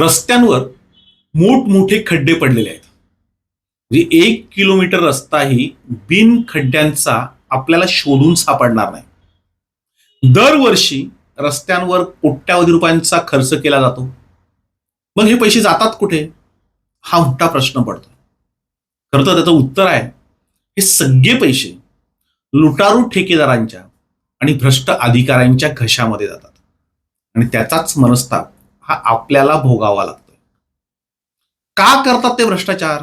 रस्त्यांवर मोठमोठे खड्डे पडलेले आहेत. म्हणजे एक किलोमीटर रस्ताही बिन खड्ड्यांचा आपल्याला शोधून सापडणार नाही. दरवर्षी रस्त्यांवर कोट्यावधी रुपयांचा खर्च केला जातो. मग हे पैसे जातात कुठे? हा मोठा प्रश्न पडतो. खरं तर त्याचं उत्तर आहे हे सगळे पैसे लुटारू ठेकेदारांच्या आणि भ्रष्ट अधिकाऱ्यांच्या घशामध्ये जातात. आणि त्याचाच मनस्ताप हा आपल्याला भोगावा लागतोय. का करतात ते भ्रष्टाचार?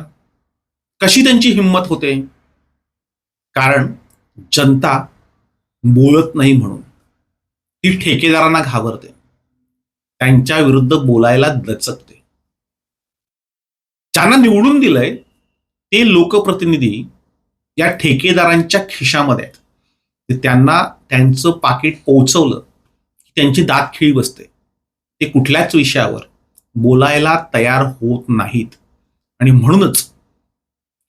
कशी त्यांची हिंमत होते? कारण जनता बोलत नाही म्हणून. ती ठेकेदारांना घाबरते. त्यांच्या विरुद्ध बोलायला दचकते ज्यांना निवडून दिलंय ते लोकप्रतिनिधी या ठेकेदारांच्या खिशामध्ये आहेत. त्यांना त्यांचं पाकिट पोचवलं की त्यांची दात खिळी बसते. ते कुठल्याच विषयावर बोलायला तयार होत नाहीत. आणि म्हणूनच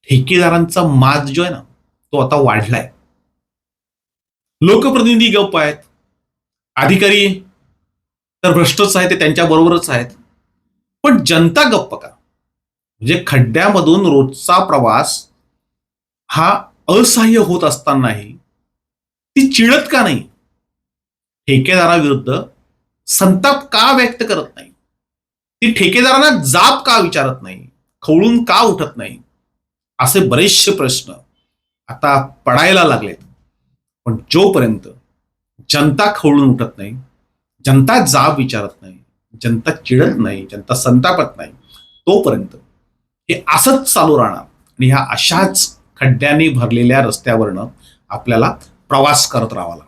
ठेकेदारांचा माज जो आहे ना तो आता वाढलाय. लोकप्रतिनिधी गप्प आहेत. अधिकारी तर भ्रष्टच आहे ते त्यांच्या बरोबरच आहेत. पण जनता गप्प का? म्हणजे खड्ड्यामधून रोजचा प्रवास हा असह्य होत असतानाही ती चिडत का नाही? ठेकेदाराविरुद्ध संताप का व्यक्त करत नाही? ती ठेकेदारांना जाब का विचारत नाही? खवळून का उठत नाही? असे बरेचसे प्रश्न आता पडायला लागलेत. पण जोपर्यंत जनता खवळून उठत नाही जनता जाब विचारत नाही जनता चिडत नाही जनता संतापत नाही तोपर्यंत हे असंच चालू राहणार आणि ह्या अशाच खड्ड्यांनी भरलेल्या रस्त्यावरनं आपल्याला प्रवास करत राहावा लागतो